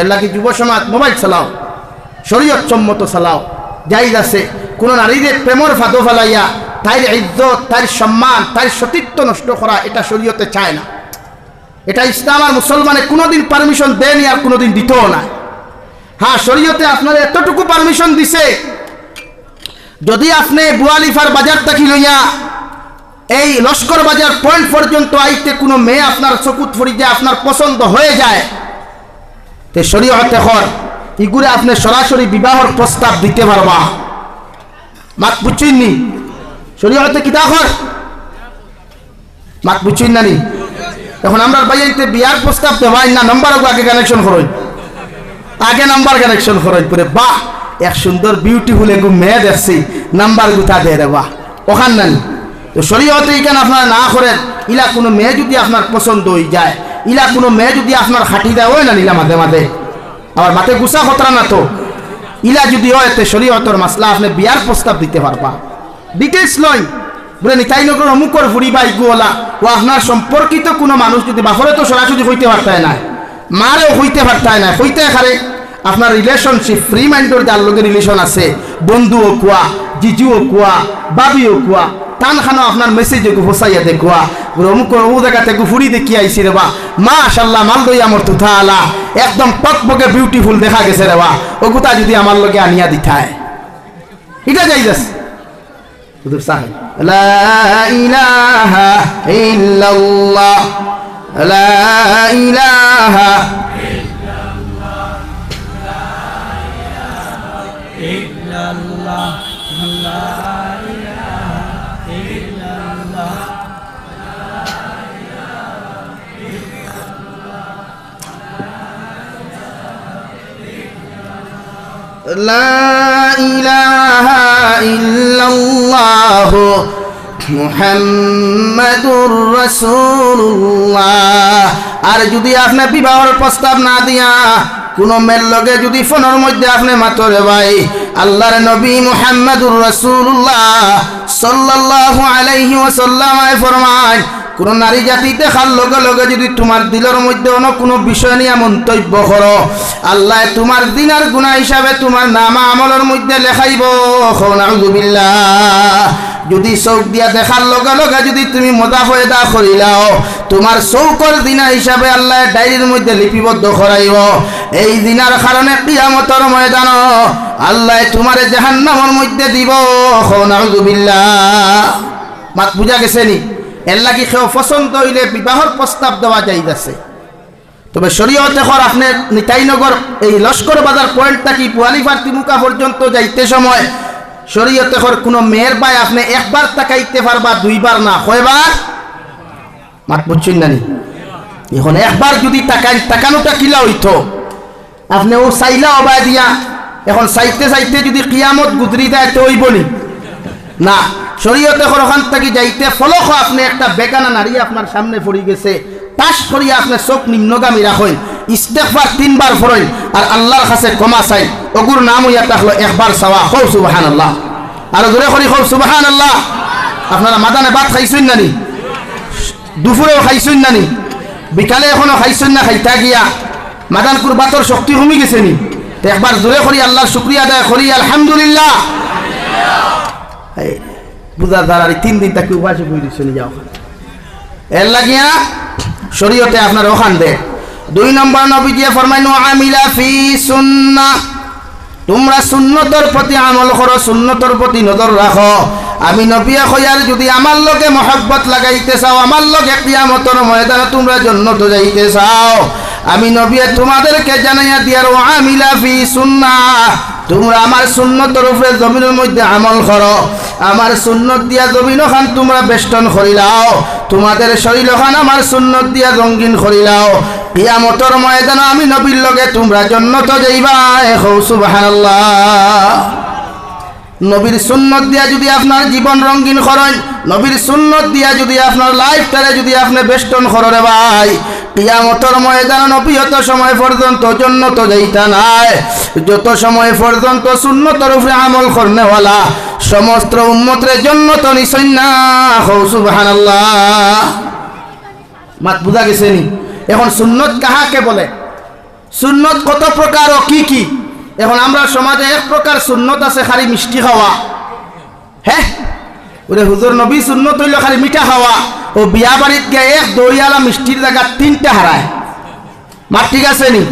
এর লাগি যুব সমাজ মোবাইল চালাও, শরীয়ত সম্মত চালাও। জাইজ আছে, কোনো নারীদের প্রেমর ফাঁদো ফেলাইয়া তাইর ইজ্জত তাইর সম্মান তাইর সতীত্ব নষ্ট করা এটা শরীয়তে চায় না। এটা ইসলাম আর মুসলমানে কোনোদিন পারমিশন দেয়নি আর কোনোদিন দিতেও না হ্যাঁ শরীয়তে আপনার এতটুকু পারমিশন দিছে, যদি আপনি বুয়ালিফার বাজার থাকি লইয়া এই লস্কর বাজার পয়েন্ট পর্যন্ত আইতে কোনো মেয়ে আপনার চকুত ফরি আপনার পছন্দ হয়ে যায় তে শরীয়তে হর ইগুরে আপনি সরাসরি বিবাহর প্রস্তাব দিতে পারবা। মাত বুঝছেননি শরীয়তে কিতা হর মাত বুঝছেন না নি? এখন আমরা বাইতে বিয়ার প্রস্তাব দেওয়াই না নম্বর আগে কানেকশন করই। আগে নাম্বার কানেকশন খরচ করে বাহ, এক সুন্দর বিউটিফুল এগু মেয়ে দেখছি নাম্বার গুতা দে রে বাহ ওখান নানি তো শরীয়তে এইখানে আপনার না করেন, ইলা কোনো মেয়ে যদি আপনার পছন্দ হয়ে যায় ইলা কোনো মেয়ে যদি আপনার খাটি দেয়, ওই না নিলা মাঝে মাঝে। আবার মাঠে গুসা খতরা না তো। ইলা যদি হয়, তে শরীয়তর মাসলা আপনি বিয়ার প্রস্তাব দিতে পারবা। ডিটেলস লয় বলে, নিতাই নগর অমুকর ফুরি বা ইগুওলা ও আপনার সম্পর্কিত কোনো মানুষ যদি বাফরে তো সরাসরি হইতে পারতায় না, মারেও হইতে পারতায় না, হইতে খারে আপনার রিলেশনশিপ ফ্রি মাইন্ডের যার লগে রিলেশন আছে, বন্ধুও কুয়া, জিজুও কুয়া, বাবিও কুয়া। টান খানো আপনার মেসেজ ফসাইয়া দেখুয়া। অমুক ও জায়গা থেকে ফুরি দেখি আইসি রে বা। মা আশাল্লাহ মাল দই আমার তুথা আলা একদম টকবকে বিউটিফুল দেখা গেছে রে বা। ও গুতা যদি আমার লগে আনিয়া দিথায়। এটা যাই যাস হুজুর সাহেব, লা ইলাহা ইল্লাল্লাহ, লা ইলাহা لا إله إلا الله মুহাম্মাদুর রাসূলুল্লাহ আর যদি আপনি বিবাহর প্রস্তাব না দিয়া কোনো মেয়ের লগে যদি ফোনের মধ্যে আপনি মাতরে ভাই আল্লাহর নবী মুহাম্মাদুর রাসূলুল্লাহ সাল্লাল্লাহু আলাইহি ওয়াসাল্লাম ফরমায় কোন নারী জাতি দেখার লগে লগে যদি তোমার দিলের মধ্যে অন্য কোনো বিষয় নিয়ে মন্তব্য করো, আল্লাহ তোমার দিনার গুণা হিসাবে তোমার নামা আমলের মধ্যে লেখাইব। নাউজুবিল্লাহ যদি চৌক দিয়া দেখার লগে লগে যদি তুমি মজা হয়ে দা করিলাও, তোমার চৌকর দিনা হিসাবে আল্লাহ ডায়েরির মধ্যে লিপিবদ্ধ করাইব। এই দিনার কারণে কিয়ামতর ময়দান আল্লাহ তোমার জাহান্নামের মধ্যে দিব। নাউজুবিল্লাহ মাত বুঝা গেছে নি? এর লাগি কেউ পছন্দ হইলে বিবাহর প্রস্তাব দেওয়া যাইতেছে। তবে শরীয়ত এখন আপনি নিতাইনগর এই লস্কর বাজার পয়েন্ট থাকি পুয়ালিফার তিমুকা পর্যন্ত যাইতে সময়? শরীয়ত এখন কোনো মেয়ের বাই আপনি একবার তাকাইতে পারবা, দুইবার না, কয়বার? মাত বুঝছেন নানি এখন একবার যদি তাকাই, তাকানোটা কিলা হইতো? আপনি ও চাইলা অবাই দিয়া, এখন চাইতে চাইতে যদি কিয়ামত গুজরি দেয়, তো হইবনি না। শরীয়তে ওখান থেকে যাইতে, ফলক আপনি একটা বেগানা নারী আপনার সামনে পড়ে গেছে, তাস করিয়া আপনি চোখ নিম্নগামী রাখেন ইস্তেকবার তিনবার ফরইন আর আল্লাহর কাছে ক্ষমা চাই, অগুর নাম হইয়া থাকল একবার চাওয়া হৌ সুবাহান আল্লাহ আর জোরে করি হৌ সুবাহান আল্লাহ আপনারা মাদানে ভাত খাইছেন নানি? দুপুরেও খাইছেন নানি? বিকালে এখনও খাইছেন না, খাইতা গিয়া। মাদানকুর বাতর শক্তি কমি গেছে নি? একবার জোরে করি, আল্লাহর শুক্রিয়া আদায় করি, আলহামদুলিল্লাহ। বুঝার দ্বারা তিন দিন তাকে উপাসে দিচ্ছে নিয়ে যাও। এর লাগিয়া শরীয়তে আপনার ওখান দে। দুই নম্বর নবী দিয়ে ফরমাইনো, আমিলা ফি সুন্না। তোমরা সুন্নতর প্রতি আমল করো, সুন্নতর প্রতি নজর রাখো। আমি নবিয়া খয়ার যদি আমার লগে মহব্বত লাগাইতে চাও, আমার লগে কিয়ামতর ময়দানে তোমরা জন্নত যাইতে চাও। আমি নবিয়া তোমাদেরকে জানাইয়া দিয়ার ও আমিলা ফি সুন্না। তোমরা আমার সুন্নতর উপরে জমিনের মধ্যে আমল করো। আমার সুন্নত দিয়া জমিন খান তোমরা বেষ্টন করিলাও তোমাদের শরীর খান আমার সুন্নত দিয়া রঙ্গিন করিলাও কিয়ামতর ময়দান আমি নবীর লগে তোমরা জন্নত যাইবা হৌ, সুবহানাল্লাহ। নবীর সুন্নত দিয়া যদি আপনার জীবন রঙ্গিন করেন, নবীর সুন্নত দিয়া যদি আপনার লাইফটারে যদি আপনি বেষ্টন কররে ভাই, কিয়ামতর ময়দান নবী যত সময় পর্যন্ত জন্নত যাইতা নাই। যত সময় পর্যন্ত সুন্নতর উপরে আমল করনেওয়ালা, সমস্ত উম্মতের জন্নত নিশই না। হৌ সুবহানাল্লাহ। মাত বুঝা গেছে নি? এখন সুন্নত কাহাকে বলে? সুন্নত কত প্রকার ও কি কি? এখন আমরা সমাজে এক প্রকার সুন্নত আছে, খালি মিষ্টি খাওয়া। হ্যাঁ ওরে হুজুর, নবী সুন্নত হইল খালি মিঠা খাওয়া। ও বিয়া বাড়িত গিয়ে এক দইয়ালা মিষ্টির জায়গা তিনটা হারায়। মার ঠিক আছে নি?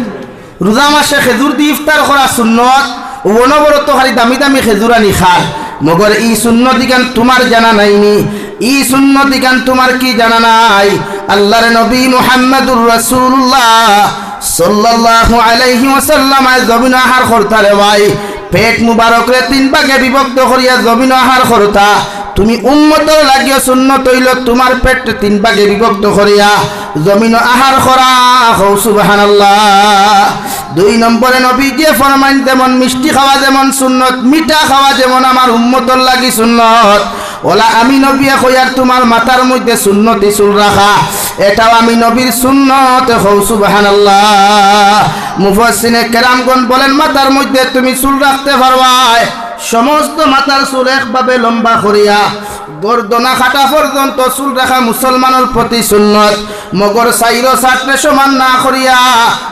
রোজা মাসে খেজুর দি ইফতার করা সুন্নত অনবরত খালি দামি দামি খেজুর আনি খার মগর ই সুন্নতি গান তোমার জানা নাইনি ই সুন্নতি গান তোমার কি জানা নাই? আল্লাহর নবী মুহাম্মদুর রাসূলুল্লাহ সাল্লাল্লাহু আলাইহি ওয়াসাল্লাম আজ জমিন আহার করতারে ভাই। পেট মুবারক রে তিন ভাগে বিভক্ত করিয়া জমিন আহার করতা। তুমি উন্মত লাগিও সুন্নত হইল, তোমার পেট তিন ভাগে বিভক্ত করিয়া জমিন আহার করা। হৌ সুবহানাল্লাহ। দুই নম্বরে নবী দিয়ে ফরমাইন যেমন মিষ্টি খাওয়া যেমন সুন্নত, মিঠা খাওয়া যেমন আমার উম্মতর লাগি সুন্নত। ওলা আমি নবী কইয়ার তোমার মাথার মধ্যে সুন্নতি চুল রাখা। এটাও আমি নবীর সুন্নত হৌ সুবাহান মুফসিনে কেরামগণ বলেন, মাথার মধ্যে তুমি চুল রাখতে পারবাই। সমস্ত মাথার চুল একভাবে লম্বা করিয়া গর্দনা খাটা পর্যন্ত চুল রাখা মুসলমানের প্রতি সুন্নত। মগর সাইর সাটরে সমান না করিয়া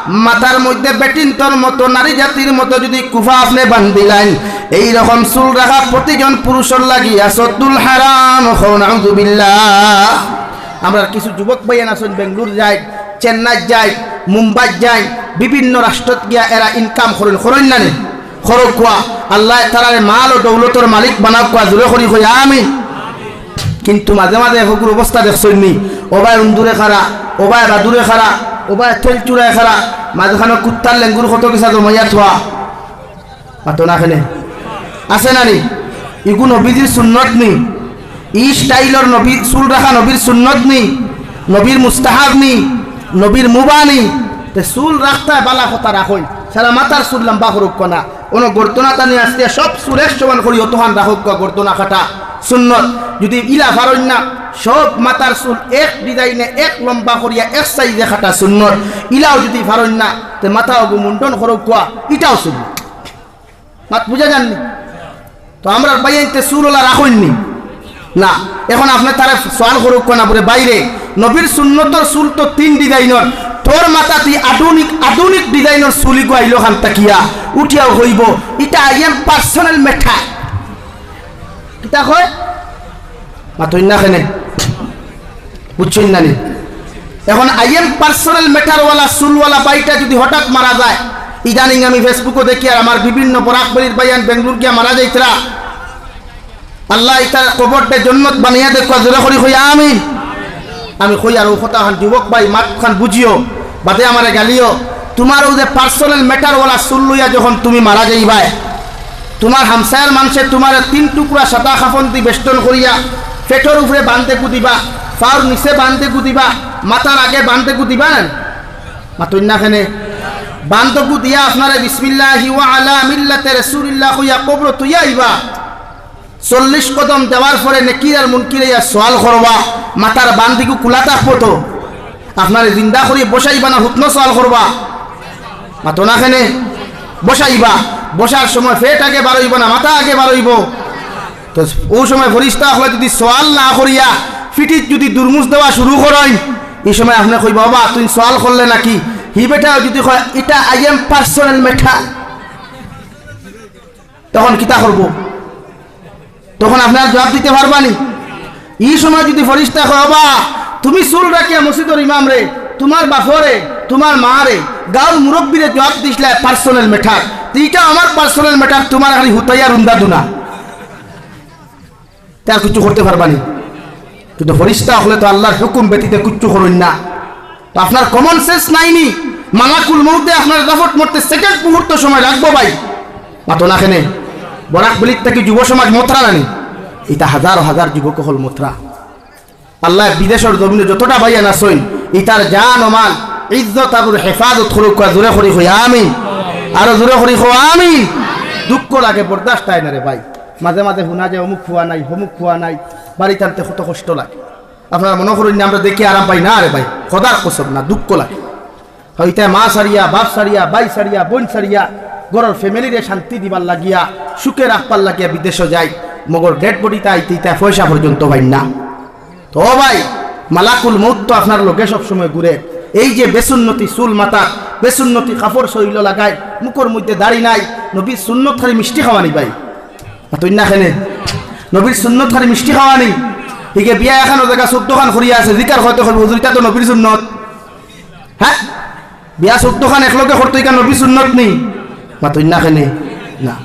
মাথার মধ্যে বেটিন্তর মতো নারী জাতির মতো যদি কুফা আপনি বান্ধিলেন এই রকম চুল রাখা প্রতিজন পুরুষের লাগিয়া সদ্দুল হারাম নাউজুবিল্লাহ আমরা কিছু যুবক ভাইয়ান আছেন বেঙ্গলোর যায় চেন্নাই যায় মুম্বাই যায়, বিভিন্ন রাষ্ট্রত গিয়া এরা ইনকাম করেন করেন না নে খরক আল্লাহ তারারে মাল ও দৌলতর মালিক বানাও কোয়া জোরে করি কই আমি কিন্তু মাঝে মাঝে হকুর অবস্থা দেখছই নি। ওবায় উন্দুরে খারা ওবায় বাদুরে খারা ওবায় তেল চুড়ায় খারা মাঝখানে কুত্তার লেঙ্গুর কত কিসা জমাইয়া থোয়া। পাতো না খেলে। আছে না নি? ইগু নবীজির সুন্নত নি। ই স্টাইলর নবী, চুল রাখা নবীর সুন্নত নি। নবীর মুস্তাহাব নি। নবীর মুবা নি। তে চুল রাখতে বালা কথা রাখই সারা মাথার চুল লম্বা করুক কনা। কোনো গর্তনা টানি আসতে সব চুলের সমান করি অতহান রাখুক গর্তনা কাটা সুন্নত। যদি ইলা ফারণ না, সব মাথার চুল এক ডিজাইনে এক লম্বা করিয়া এক সাইজে খাটা সুন্নত। ইলাও যদি ফারণ না, তে মাথা অগু মুন্ডন করুক কোয়া, ইটাও সুন্নত। মাত বুঝা যাননি তো আমরা বাইতে চুলওয়ালা রাখইনি না? এখন আপনি তারা সোয়াল করুক না, বলে বাইরে। নবীর সুন্নতর চুল তো তিন ডিজাইনের। তোর মাথা তুই আধুনিক আধুনিক ডিজাইনের চুলি আইলো খান তাকিয়া। উঠিয়াও হইব। ইটা আইএম পার্সোনাল মেঠা। কিতা কয়? মাতই না খেনে বুঝছেন না নি? এখন আইএম পার্সোনাল মেটারওয়ালা চুলওয়ালা, বাইটা যদি হঠাৎ মারা যায়, ইদানিং আমি ফেসবুকে দেখি আর আমার বিভিন্ন বরাকবলির বাইয়ান বেঙ্গলুর গিয়া মারা যাইতরা। আল্লাহ ইতার কবরটা জন্নত বানিয়া দেখো, জোরে করি হইয়া আমি আমি কই, আর কথা খান যুবক ভাই মাত বুঝিও, বাদে আমারে গালিও। তোমার যে পার্সোনাল ম্যাটারওয়ালা চুল লইয়া যখন তুমি মারা যাইবাই তোমার হামসায়ার মানুষে তোমার তিন টুকরা সাদা দি বেষ্টন করিয়া, পেটর উপরে বান্ধে কুদিবা ফার নিচে বান্ধে কুদিবা মাথার আগে বান্ধে কুদিবা না? মাতই না খানে বান্ধকু দিয়া আপনারা বিসমিল্লাহি ওয়া আলা মিল্লাতে রাসূলিল্লাহ কইয়া কবর তুইয়া আইবা। চল্লিশ কদম দেওয়ার পরে নেকির আর মুনকির ইয়া সোয়াল করবা, মাথার বান্দিকু কুলা থাকব তো। আপনার জিন্দা করি বসাইবা না, হুতনো সোয়াল করবা। মাতো না খেনে বসাইবা। বসার সময় ফেট আগে বারইব না মাথা আগে বারইব। তো ও সময় ফরিস্তা হলে যদি সোয়াল না করিয়া ফিটিত যদি দুর্মুজ দেওয়া শুরু করেন, এই সময় আপনি কইব, বাবা, তুই সোয়াল করলে নাকি? হি বেটা যদি কয়, এটা আই এম পার্সোনাল মেঠা তখন কিতা করব? তখন আপনার জবাব দিতে পারবানি এই সময় যদি ফরিস্তা হবা তুমি চুল রাখিয়া মসজিদর ইমাম রে, তোমার বাপরে, তোমার মা রে গাঁর মুরব্বীরে জবাব দিছিলে পার্সোনাল মেটার এইটা আমার পার্সোনাল মেটার তোমার খালি হুতাইয়া রুন্দা দুনা। তার কিছু করতে পারবানি। কিন্তু ফরিস্তা হলে তো আল্লাহর হুকুম ব্যতীত কিচ্ছু করুন না। আপনার কমন সেন্স নাইনি। মালাকুল মুহূর্তে আপনার দাফট মরতে সেকেন্ড মুহূর্ত সময় লাগবো ভাই। মাতো না খেনে। বরাক বলির থেকে যুব সমাজ মোত্রা নানি। এটা হাজার হাজার যুবক হল মোত্রা আল্লাহ বিদেশের জমিনে যতটা ভাইয়া না সইন ইতার জান ওমান ইজ্জত আর হেফাজত কয়া জোরে করি হই আমি আরও জোরে করি হো আমি। দুঃখ লাগে, বরদাস্ত হয় না রে ভাই। মাঝে মাঝে শুনা যায়, অমুক খোয়া নাই অমুক খোয়া নাই। বাড়ি টানতে কত কষ্ট লাগে। আপনারা মনে করুন না আমরা দেখি আরাম পাই না রে ভাই, খদার কসব না, দুঃখ লাগে। হইতে মা সারিয়া বাপ সারিয়া বাই সারিয়া বোন সারিয়া ঘরের ফ্যামিলিরে শান্তি দিবার লাগিয়া, সুখে রাখবার লাগিয়া বিদেশে যায় মগর ডেড বডিতে আইতে ইতা পয়সা পর্যন্ত ভাই না। তো ভাই, মালাকুল মৌত তো আপনার লোকে সবসময় ঘুরে। এই যে বেসুন্নতি চুল মাথা, বেসুন্নতি কাপড় শৈল লাগায় মুখর মধ্যে দাড়ি নাই নবীর সুন্নত খালি মিষ্টি খাওয়ানি ভাই। তুই না খেনে। নবীর সুন্নত খালি মিষ্টি খাওয়ানি হিকে বিয়া এখানো দেখা চোদ্দখান করিয়া আছে জিকার হয়তো হুজুরিটা তো নবীর সুন্নত। হ্যাঁ বিয়া চোদ্দখান একলগে করতো ইকা নবী সুন্নত নি? বা তুই না খেনে। না।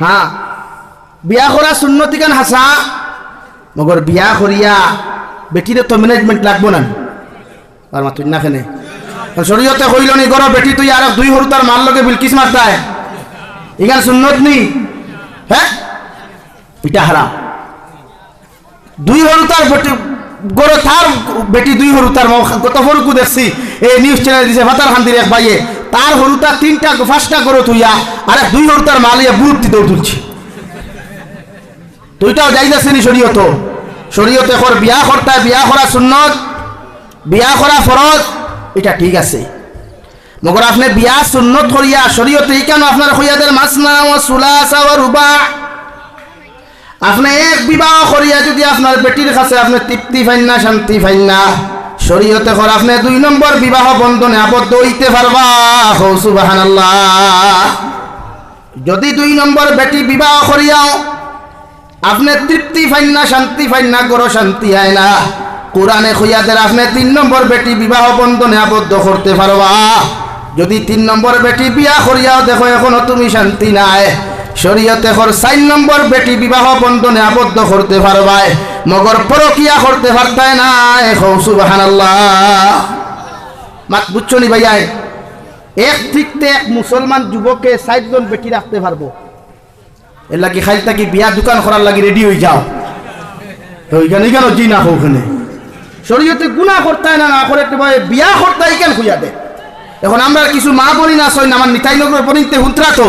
হ্যাঁ বিয়া করা সুন্নতি কান হাসা মগর বিয়া করিয়া বেটিরে তো ম্যানেজমেন্ট লাগবো না? আর মা তুই না খেনে শরীয়তে কইল নি গর বেটি তুই আর দুই হরু তার মার লগে বিলকিস মারতায় ইগান সুন্নত নি? হ্যাঁ? এটা হারাম। দুই হরু তার বেটি তার বেটি দুই হরু তার কত হরুকু দেখছি। এই নিউজ চ্যানেল দিছে ভাতার খান্দির এক ভাইয়ে। তার হরুটা তিনটা পাঁচটা গরো তুইয়া আর দুই হরু তার মালিয়া বুড়তি দৌড় তুলছি দুইটাও যাইতেছে নি শরীয়ত। শরীয়তে কর বিয়া করতা বিয়া করা সুন্নত। বিয়া করা ফরজ, এটা ঠিক আছে। মগর আপনি বিয়া সুন্নত করিয়া, শরীয়তে কেন আপনার হইয়াদের মাসনা ও সুলাসা ও রুবা? আপনি এক বিবাহ করিয়া যদি আপনার বেটির কাছে আপনি তৃপ্তি ফাইন না, শান্তি ফাইন না, শরীয়তে কর আপনি দুই নম্বর বিবাহ বন্ধনে আবদ্ধ হইতে পারবা। হৌ সুবহানাল্লাহ। যদি দুই নম্বর বেটি বিবাহ করিয়াও আপনি তৃপ্তি ফাইন না, শান্তি ফাইন না, গরো শান্তি হয় না। কোরআনে খুইয়াদের আপনি তিন নম্বর বেটি বিবাহ বন্ধনে আবদ্ধ করতে পারবা। যদি তিন নম্বর বেটি বিয়া করিয়াও দেখো এখনও তুমি শান্তি নাই, শরীয়তে কর চার নম্বর বেটি বিবাহ বন্ধনে আবদ্ধ করতে পারবাই, মগর পরকিয়া করতে পারতায় না সুবাহানাল্লাহ। মাত বুঝছ নি ভাইয়াই? এক তৃপ্তে এক মুসলমান যুবকে ষাটজন বেটি রাখতে পারব। এর লাগি খাইল থাকি বিয়া দোকান করার লাগি রেডি হয়ে যাও। ওইখানে কেন জি না ওখানে? শরীয়তে গুণা করতে হয় না না করে একটু বিয়া করতে হয় কেন খুঁজা দে? এখন আমরা কিছু মা বলি না সই আমার নিতাই নগর বনিতে হুতরা তো।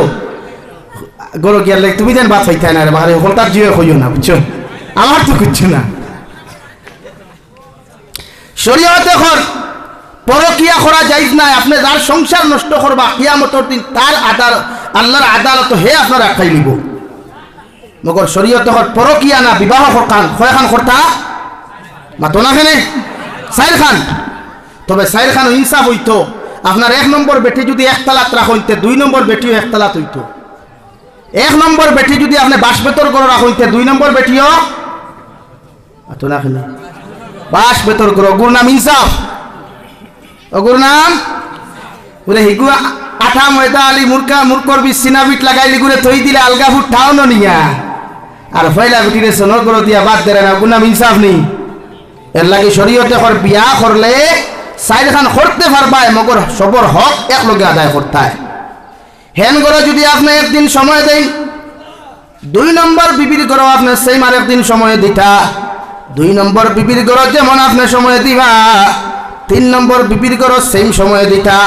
গরো গিয়ার তুমি দেন বাদ হইতে না রে বাহারে এখন তার জিও হইও না, বুঝছ? আমার তো কিচ্ছু না। শরীয়তে এখন পরকিয়া করা যাইজ নাই, আপনি যার সংসার নষ্ট করবা, কিয়ামতর দিন তার আদাল আল্লাহর আদালত হে আপনার রাখাই নিব। মগর শরীয়ত পরকিয়া না, বিবাহ খান কয় খান করতা মাতো না খেনে সাইর খান। তবে সাইর খান ইনসাফ হইতো। আপনার এক নম্বর বেটি যদি একতালাত রাখইতে দুই নম্বর বেটিও একতালাত হইতো। এক নম্বর বেটি যদি আপনি বাস বেতর করে রাখইতে দুই নম্বর বেটিও মাতো না খেনে বাস বেতর করো গুর নাম ইনসাফ। অগুর নাম? বলে হিগু আঠা ময়দা আলি মুরকা মুরকর বি সিনাবিট লাগাইলি গুরে থই দিলে আলগা ফুট ঠাও নিয়া। আর ফয়লা বিটিরে সোনর করে দিয়া বাদ দেরে না গুনাম ইনসাফ নেই। এর লাগে শরীয়তে কর বিয়া করলে সাইড খান করতে পারবায় মগর সবর হক এক লগে আদায় করতে হয় হেন করে যদি আপনি একদিন সময় দেন দুই নম্বর বিবির গরো আপনি সেই আর একদিন সময় দিতা দুই নম্বর বিবির গরো যেমন আপনি সময় দিবা, তিন নম্বর বিবির গরো সেম সময় দিতা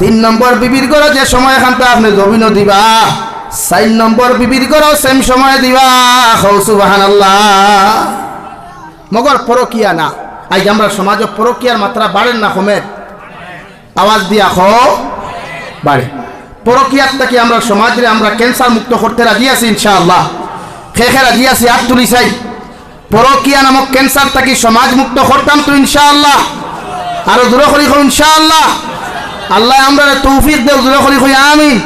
তিন নম্বর বিবির গরো যে সময় খানটা আপনি জমিনও দিবা চার নম্বর বিবির গরো সেম সময় দিবা। সুবাহান মগর পরকিয়া না। আজ আমরা সমাজ পরকিয়ার মাত্রা বাড়েন না কমের আওয়াজ দিয়া খ বাড়ে। পরকিয়ার থেকে আমরা সমাজে আমরা ক্যান্সার মুক্ত করতে রাজি আছি ইনশাআল্লাহ। খে খে রাজি আছি আর তুলি চাই। পরকিয়া নামক ক্যান্সার থেকে সমাজ মুক্ত করতাম তো ইনশাআল্লাহ। আরও দূরে করি খুন ইনশাআল্লাহ। আল্লাহ আমরা তৌফিক দেও, দূরে করি খুই আমিন।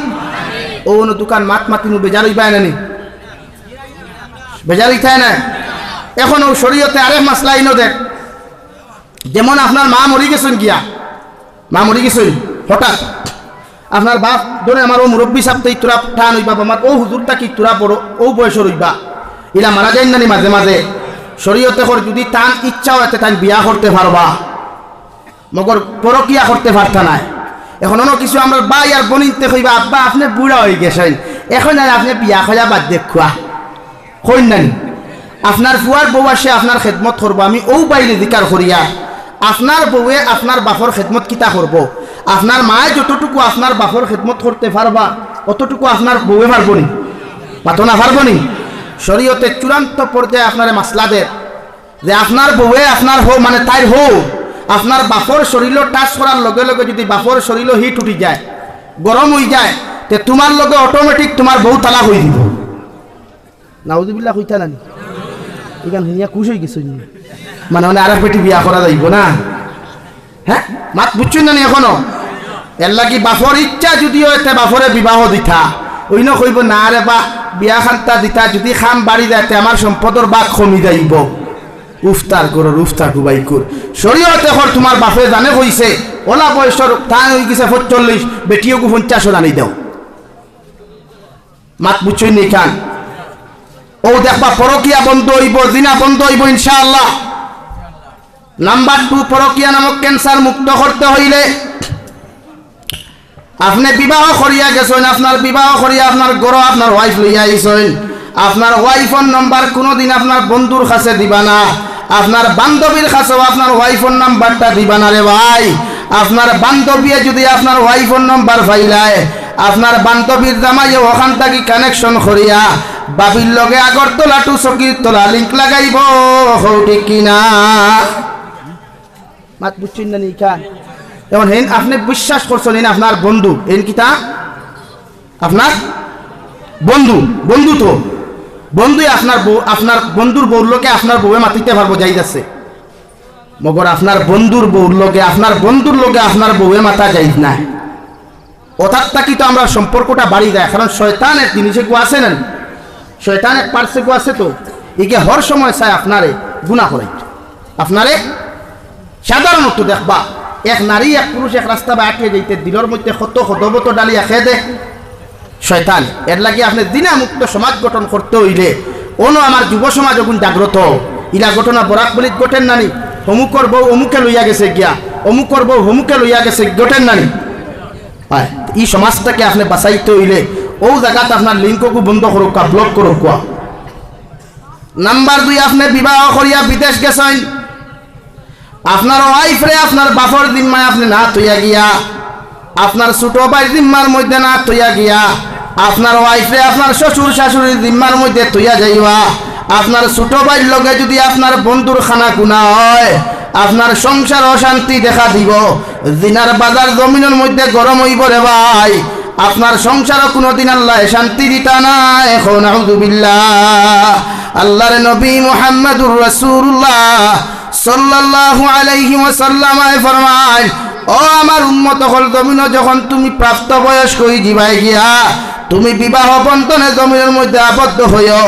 ও কোনো দোকান মাত মাতিনু বেজারই পায় না নি? বেজারই থাকে না? এখন শরীয়তে আরেক মাসলা ইনো দেখ। যেমন আপনার মা মরি গেছেন গিয়া। মা মরি গেছেন, হঠাৎ। আপনার বাপ ধরে আমার ও মুরব্বী সাপ তো ইতুরা ঠান হইবা আমার ও হুজুরটা কি ইতুরা বড়, ও বয়স রইবা ইলা মারা যায় না মাঝে মাঝে। শরীয়তে কর যদি তান ইচ্ছাও এতে তাই বিয়া করতে পারবা। মগর পরকিয়া করতে পারতা নাই। এখন অন্য কিছু আমরা বাই আর বনিতে কইবা, আব্বা, আপনি বুড়া হয়ে গেছেন। এখন আর আপনি বিয়া খোঁজা বাদ দেখুয়া কইন নানি আপনার ফুয়ার বউ আসে, আপনার খেদমত করব। আমি ও বাইরে দিকার করিয়া। আপনার বউয়ে আপনার বাপর খেদমত কিতা করব? আপনার মায়ে যতটুকু আপনার বাপর খেদমত করতে পারবা, অতটুকু আপনার বউয়ে পারব নি? পাতো না পারব নি? শরীয়তে চূড়ান্ত পর্যায়ে আপনার মাসলা দেয় যে আপনার বউয়ে আপনার হো মানে তাইর হো আপনার বাপর শরীর টাচ করার লগে লগে যদি বাপর শরীর হিট উঠি যায় গরম হয়ে যায়, তে তোমার লগে অটোমেটিক তোমার বউ তালাক হয়ে দিব। নাউজুবিল্লাহ কইতা নানি মানে মানে হ্যাঁ? লাগি ইচ্ছা যদিও বিবাহ অন্য আমার সম্পদর বাঘ কমি যাইব। উফতার করো উফতার কুবাই কর শরীয়ত এখন তোমার বাপে জানে কইছে ওলা বয়সর তাই হয়ে গেছে চল্লিশ বেটিও গু পঞ্চাশও জানি দেও মাত বুঝছই নি খান ও দেখবা পরকিয়া বন্ধ হইব দিনা বন্ধ হইব, ইনশাআল্লাহ। নাম্বার টু পরকিয়া নামক ক্যান্সার মুক্ত করতে হইলে আপনি বিবাহ করিয়া গেছেন, আপনার বিবাহ করিয়া আপনার গড় আপনার ওয়াইফ লইয়া আইছেন। আপনার ওয়াইফর নাম্বার কোনোদিন আপনার বন্ধুর কাছে দিবা না। আপনার বান্ধবীর কাছেও আপনার ওয়াইফর নাম্বারটা দিবা না রে ভাই। আপনার বান্ধবীয়ে যদি আপনার ওয়াইফর নাম্বার ফাইলায় আপনার বান্ধবীর জামাইয়ে ওখান থাকি কানেকশন করিয়া বাবির লগে আগরতলা টু চকির তলা লিঙ্ক লাগাইব হৌটি কিনা? মাত বুঝছেন না নিকা? যেমন হেন, আপনি বিশ্বাস করছেন হেন আপনার বন্ধু, হেন কিতা আপনার বন্ধু বন্ধু তো। বন্ধুই আপনার আপনার বন্ধুর বউর লোকে আপনার বউয়ে মাতিতে পারব, যাই যাচ্ছে। মগর আপনার বন্ধুর বউর লোকে আপনার বন্ধুর লোকে আপনার বউয়ে মাতা যাই না। অর্থাৎ কি তো আমরা সম্পর্কটা বাড়ি যায়, কারণ শয়তান এক জিনিসে আছে না। শয়তান এক গু আছে তো। একে হর সময় চায় আপনারে গুণা করে আপনারে সাধারণত দেখবা। এক নারী, এক পুরুষ এক রাস্তা বা আটকে যাইতে দিনের মধ্যে কত হদবত ডালিয়া খেয়ে দে। শয়তান, এর লাগে আপনি দিনা মুক্ত সমাজ গঠন করতে হইলে অন্য আমার যুব সমাজ এখন জাগ্রত। ইলা ঘটনা বরাক বলিত গঠেন নানি অমুকর বউ অমুকে লইয়া গেছে গিয়া। অমুকর বউ অমুকে লইয়া গেছে গঠেন নানি এই সমাজটাকে আপনি বাঁচাইতে হইলে ও জায়গাতে আপনার লিঙ্ককু বন্ধ করুক ব্লক করুক নাম্বার দুই, আপনি বিবাহ করিয়া বিদেশ গেছেন আপনার ওয়াইফরে আপনার বাপর দিম্মায় আপনি না তৈয়া গিয়া। আপনার ছোট ভাই জিম্মার মধ্যে না তৈয়া গিয়া। আপনার ওয়াইফরে আপনার শ্বশুর শাশুড়ির জিম্মার মধ্যে তৈয়া যাইবা। আপনার ছোট ভাইয়ের লগে যদি আপনার বন্ধুর খানা গুণা হয় আপনার সংসার অশান্তি দেখা দিব। দিনার বাজার জমিনের মধ্যে গরম হইব রে ভাই। আপনার সংসারও কোনোদিন আল্লাহ শান্তি দিতা না এখন আল্লাহর নবী মুহাম্মদুর রাসূলুল্লাহ সাল্লাল্লাহু আলাইহি ওয়াসাল্লাম ফরমায়, ও আমার উম্মত হল জমিন যখন তুমি প্রাপ্ত বয়স্ক যাবাই গিয়া, তুমি বিবাহ বন্ধনে জমিনের মধ্যে আবদ্ধ হইও,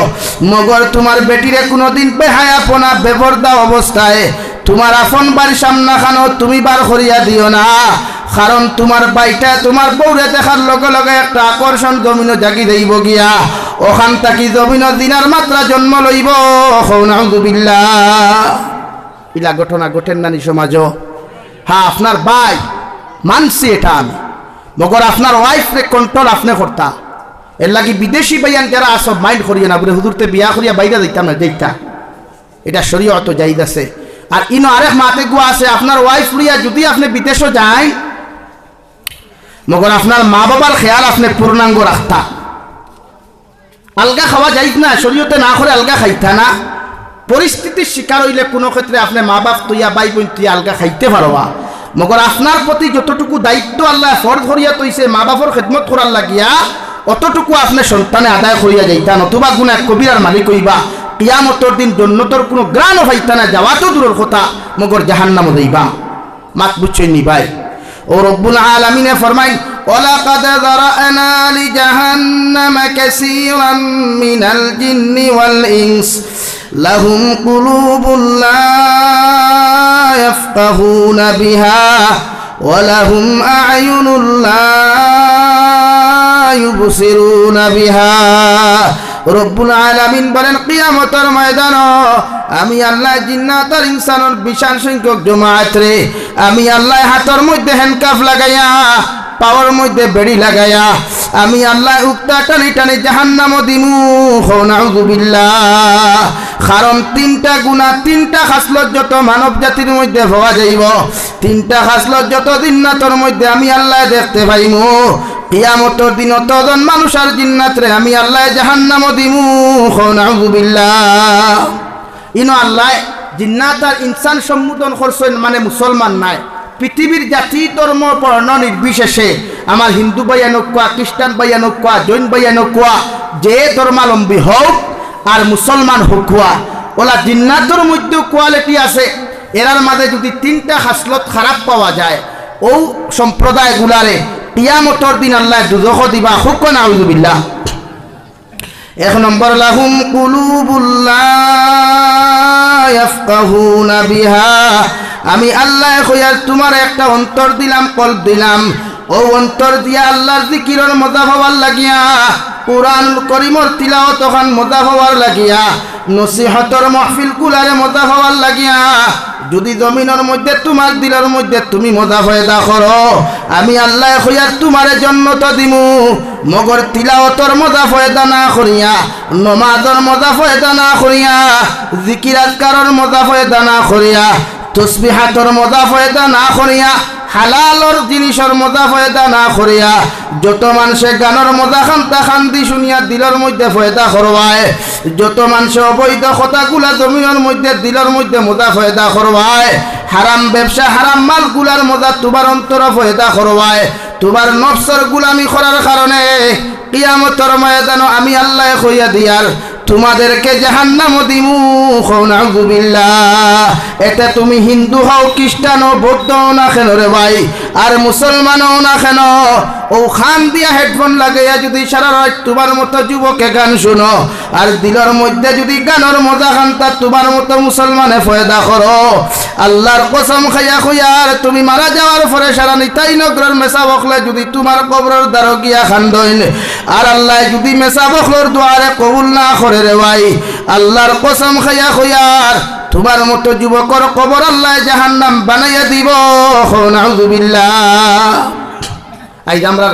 মগর তোমার বেটিরে কোনোদিন বেহায়াপনা বেপরদা অবস্থায় তোমার আপন বাড়ির সামনা খানো তুমি বার করিয়া দিও না। কারণ তোমার বাইটা তোমার বউরে দেখার লগে লগে একটা আকর্ষণ জমিন জাগি দেইব গিয়া। ওখান থাকি জমিন দিনার মাত্রা জন্ম লইব। হৌনাউদুবিল্লাহ ইলা ঘটনা ঘটেন নানি সমাজ হ্যাঁ আপনার ভাই মানছি এটা আমি। মগর আপনার ওয়াইফরে কন্ট্রোল আপনি করতা। এর লাগি বিদেশি বাইয়ান যারা আসব মাইন্ড করিয়ে না। বলে হুদুরতে বিয়া করিয়া বাইরে দিতাম না দেখতা এটা শরীয়ত জাইদ আছে। আর ইনো আরেক মাতে গুয়া আছে, আপনার ওয়াইফ লইয়া যদি আপনি বিদেশও যাই মগর আপনার মা বাবার খেয়াল আপনি পূর্ণাঙ্গ রাখতা। আলগা খাওয়া যাইত না, শরীয়তে না করে আলগা খাইতা না। পরিস্থিতির শিকার হইলে কোনো ক্ষেত্রে আপনি মা বাপ তুইয়া বাই বোন তুই আলগা খাইতে পারবা। মগর আপনার প্রতি যতটুকু দায়িত্ব আল্লাহ ফরজ করিয়া তৈছে মা বাপর খেদমত করার লাগিয়া, অতটুকু আপনি সন্তানে আদায় করিয়া যাইতা, নতুবা গুণা কবিরার মালিক হইবা। কিয়ামতর দিন জন্নতর কোনো গ্রাণ হইতা না যাওয়া তো দূরের কথা মগর জাহান্নাম দইবা মাত বুঝছেন নি ভাই ও রব্বুল আলমিনে ফরমাই ولقد ذرأنا لجهنم كثيرا من الجن والإنس لهم قلوب لا يفقهون بها ولهم أعين لا يبصرون بها রব্বুল আলামিন বলেন, কিয়ামতের ময়দান আমি আল্লাহ জিন্নাত আর ইনসানের বিশাল সংখ্যক জমায়েত রে, আমি আল্লাহ হাতের মধ্যে হ্যান্ডকাফ লাগাইয়া পাওয়ার মধ্যে বেড়ি লাগাইয়া আমি আল্লাহ উক্তা টানি টানি জাহান জাহান্নাম দিমু নাউযুবিল্লাহ কারণ তিনটা গুণা, তিনটা খাসলত যত মানব জাতির মধ্যে পাওয়া যাইব, তিনটা খাসলত যত দিনাতর মধ্যে আমি আল্লাহ দেখতে পাইমু। কিয়ামতর দিন তজন মানুষ আর জিন্নাতরে আমি আল্লাহ জাহান জাহান্নাম দিমু নাউযুবিল্লাহ ইনো আল্লাহ জিন্নাত আর ইনসান সম্বোধন করছেন মানে মুসলমান নাই। পৃথিবীর জাতি, ধর্ম, বর্ণ নির্বিশেষে। আমার হিন্দু বাইয়া নকুয়া খ্রিস্টান বাইয়া নকুয়া জৈন বাইয়া নকুয়া যে ধর্মালম্বী হোক আর মুসলমান হোক ওলা জিন্নাতর মধ্যে কোয়ালিটি আছে। এরার মাঝে যদি তিনটা হাসলত খারাপ পাওয়া যায় ও সম্প্রদায়গুলারে টিয়ামতর দিন আল্লাহ দুদখ দিবা। হুক নাউজুবিল্লাহ। এক নম্বর লাহুম কুলুবুল্লাহ বিহা। আমি আল্লাহ তোমার একটা অন্তর দিলাম কল দিলাম। ও অন্তর দিয়া আল্লাহর জিকিরর মজা হওয়ার লাগিয়া, কোরআন করিমর তিলাওয়াত খান মজা হওয়ার লাগিয়া, নসিহতর মাহফিল কুলারে মজা হওয়ার লাগিয়া, যদি জমিনের মধ্যে, তোমার দিলের মধ্যে তুমি মজা ফয়দা করো, আমি আল্লাহ হইয়ার তোমারে জন্ম তো দিমু। মগর তিলাওতর মজা ফয়দা না করিয়া, নমাজর মজা ফয়দা না করিয়া, জিকির আজকারর মজা ফয়দা না করিয়া, তসবিহাতর মজা ফয়দা না করিয়া হালালর জিনিসের মজা ফয়দা না করিয়া, যত মানুষে গানের মজা খান্তা খান্দি শুনিয়া দিলের মধ্যে ফয়দা করবায় যত মানুষে অবৈধ কথাগুলা জমিনের মধ্যে দিলের মধ্যে মজা ফয়দা করবায় হারাম ব্যবসা হারাম মালগুলার মজা তোমার অন্তর ফয়দা করবায় তোমার নফসর গুলামি করার কারণে কিয়ামতর ময়দানো আমি আল্লাহ কইয়া দিয়ার তোমাদেরকে জাহান্নাম দিমু নাউজুবিল্লাহ এটা তুমি হিন্দু হও, খ্রিস্টান হও, বৌদ্ধ না কেন রে ভাই? আর মুসলমান হও না কেন? ও খান দিয়া হেডফোন লাগাইয়া যদি সারা রাত তোমার মতো যুবকে গান শুনো, আর দিলের মধ্যে যদি গানের মজা খান, তা তোমার মতো মুসলমানে ফয়দা করো। আল্লাহর কসম খাইয়া খুইয়ার তুমি মারা যাওয়ার পরে সারা নিতাই নগরের মেসা বখলে যদি তোমার কবরের দ্বারো গিয়া খান দইন আর আল্লাহ যদি মেসা বখলোর দুয়ারে কবুল না করে রে ভাই, আল্লাহর কসম খাইয়া খুইয়ার তোমার মতো যুবকর কবর আল্লাহ জাহান্নাম বানাইয়া দিব। নাউজুবিল্লাহ। আমরা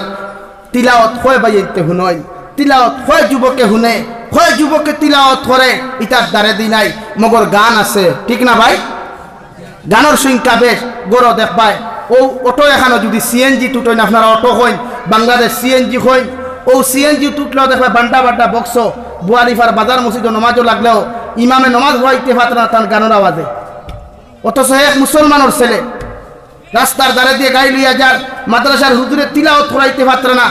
তিলাওয়াত হয় বাইতে শুনই। তিলাওয়াত হয় যুবকে শুনে, হয় যুবকে তিলাওত করে, ইটার দ্বারে দি নাই। মগর গান আছে, ঠিক না ভাই? গানের সংখ্যা বেশ গড় দেখবাই ও অটো এখানে যদি সিএনজি টুটইন আপনারা অটো হইন, বাংলাদেশ সিএনজি হইন ও সিএনজি টুটলেও দেখবে বান্ডা বান্ডা বক্স বুয়ারিফার বাজার মসজিদ নমাজও লাগলেও ইমামে নমাজ হইতে পারত না তার গানের আওয়াজে। অথচ এক মুসলমানের ছেলে, রাস্তার দ্বারে দিয়ে গাড়ি লইয়া যার মাদ্রাসার হুজুরে তিলাও করাইতে পারত না,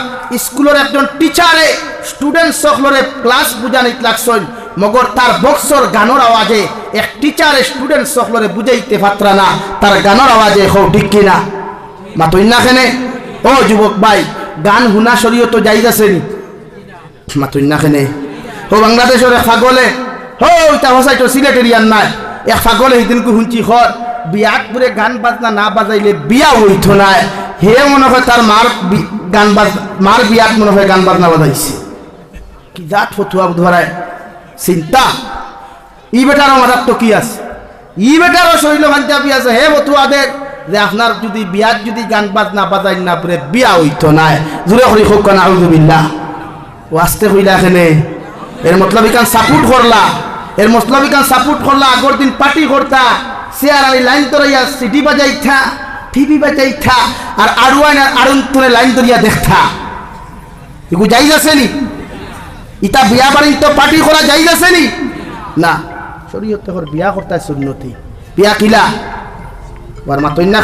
স্কুলের একজন টিচারে স্টুডেন্ট সকলরে ক্লাস বুঝানিত লাগছই মগর তার বক্সর গানোর আওয়াজে এক টিচারে স্টুডেন্ট সকলরে বুঝাইতে পারত না, তার গানোর আওয়াজে হো ঠিক কিনা মাতই না খেনে। ও যুবক ভাই গান হুনা শরীয় তো যাই যাচ্ছে নি? মাতই না খেনে ও বাংলাদেশের এক ফাগলে হো তা সিলেটের নাই। এক ফাগলে সেদিনকে শুনছি খর বিয়াত পুরে গান বাজনা না বাজাইলে বিয়া হইতো নাই। হে মনে হয় তার মার গান বাজ মার বিয়াত মনে হয় গান বাজনা বাজাইছে। কি জাত ফতুয়া ধরায় চিন্তা। ই বেটারও মাথার তো কি আছে। ই বেটারও শরীর ভাঞ্চাপি আছে, হে ফতুয়া দেখ যে আপনার যদি বিয়াত যদি গান বাজনা বাজাই না পুরে বিয়া হইতো নাই। জোরে করি হোক না আউজুবিল্লাহ ও আসতে হইলা এখানে এর মতলব ইকান সাপোর্ট করলা এর মতলব ইকান সাপোর্ট করলা আগর দিন পার্টি করতা চেয়ার আলি লাইন তরাইয়া সিটি বাজাইথা টিভি বাজাইথা আর আড়ুয়ান আর আড়ুন তুলে লাইন তরিয়া দেখতা এগু যাই আছে নি? ইটা বিয়া বাড়ি তো পার্টি করা যাই আছে নি? না শরীয়ত বিয়া করতে সুন্নতি। বিয়া কিলা? ওর মা তৈন্যা